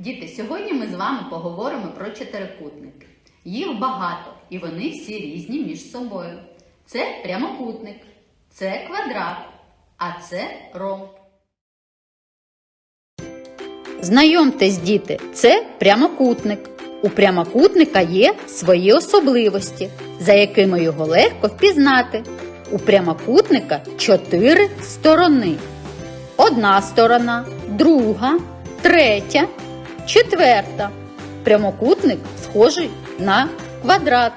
Діти, сьогодні ми з вами поговоримо про чотирикутники. Їх багато і вони всі різні між собою. Це прямокутник, це квадрат, а це ромб. Знайомтесь, діти, це прямокутник. У прямокутника є свої особливості, за якими його легко впізнати. У прямокутника чотири сторони. Одна сторона, друга, третя, четверта. Прямокутник схожий на квадрат.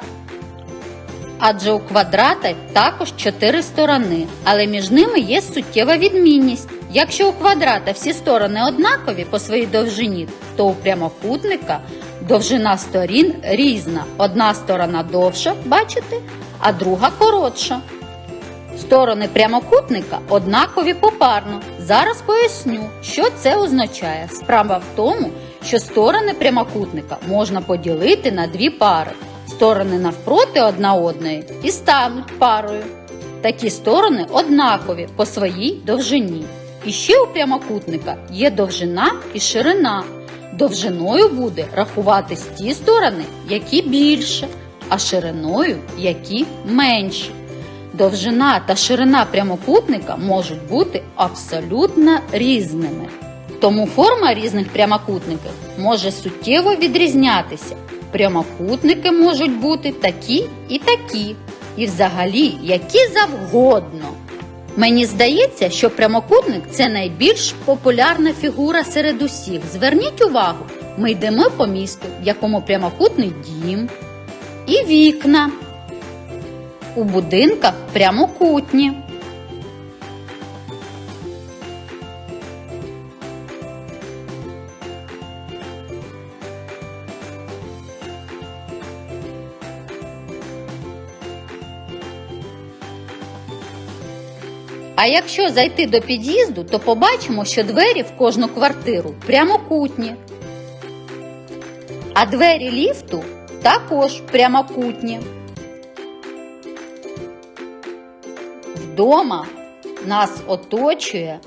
Адже у квадрата також чотири сторони, але між ними є суттєва відмінність. Якщо у квадрата всі сторони однакові по своїй довжині, то у прямокутника довжина сторін різна. Одна сторона довша, бачите, а друга коротша. Сторони прямокутника однакові попарно. Зараз поясню, що це означає. Справа в тому, що сторони прямокутника можна поділити на дві пари. Сторони навпроти одна одної і стануть парою. Такі сторони однакові по своїй довжині. І ще у прямокутника є довжина і ширина. Довжиною буде рахуватись ті сторони, які більше, а шириною які менші. Довжина та ширина прямокутника можуть бути абсолютно різними. Тому форма різних прямокутників може суттєво відрізнятися. Прямокутники можуть бути такі і такі, і взагалі які завгодно. Мені здається, що прямокутник це найбільш популярна фігура серед усіх. Зверніть увагу, ми йдемо по місту, в якому прямокутний дім і вікна. У будинках прямокутні. А якщо зайти до під'їзду, то побачимо, що двері в кожну квартиру прямокутні. А двері ліфту також прямокутні. Вдома нас оточує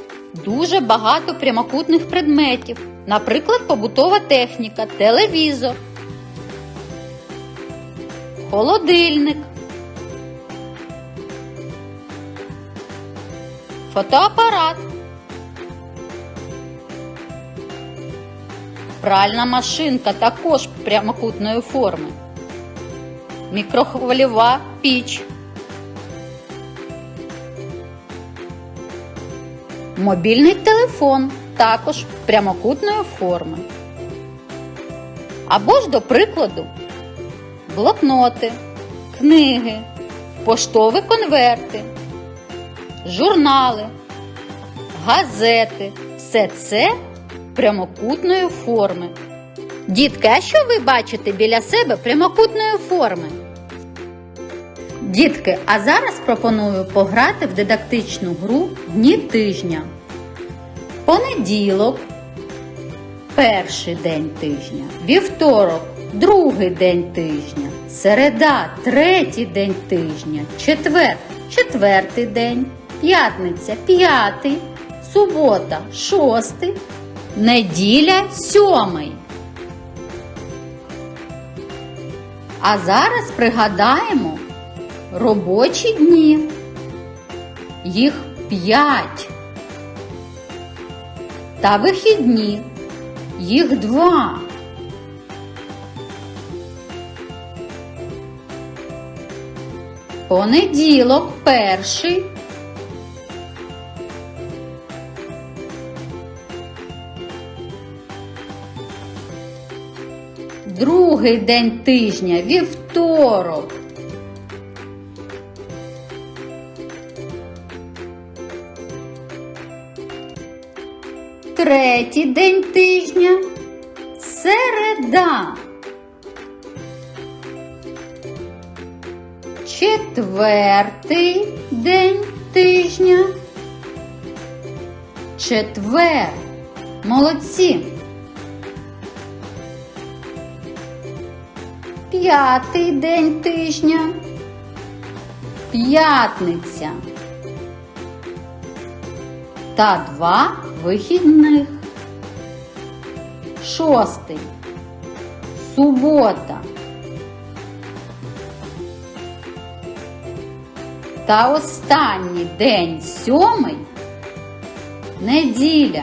дуже багато прямокутних предметів, наприклад, побутова техніка, телевізор, холодильник, фотоапарат, пральна машинка також прямокутної форми, мікрохвильова піч. Мобільний телефон також прямокутної форми. Або ж, до прикладу, блокноти, книги, поштові конверти, журнали, газети. Все це прямокутної форми. Дітки, а що ви бачите біля себе прямокутної форми? Дітки, а зараз пропоную пограти в дидактичну гру Дні тижня. Понеділок перший день тижня, вівторок другий день тижня, середа третій день тижня, четвер четвертий день, п'ятниця п'ятий, субота шостий, неділя сьомий. А зараз пригадаємо робочі дні. Їх п'ять. Та вихідні. Їх два. Понеділок перший. Другий день тижня вівторок. Третій день тижня середа. Четвертий день тижня. Четвер. Молодці. П'ятий день тижня. П'ятниця. Та два вихідних. шостий. Субота. Та останній день сьомий неділя.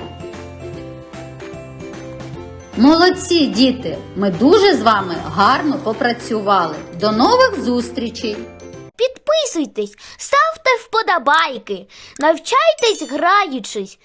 Молодці, діти! Ми дуже з вами гарно попрацювали. До нових зустрічей! Підписуйтесь, ставте вподобайки, навчайтесь граючись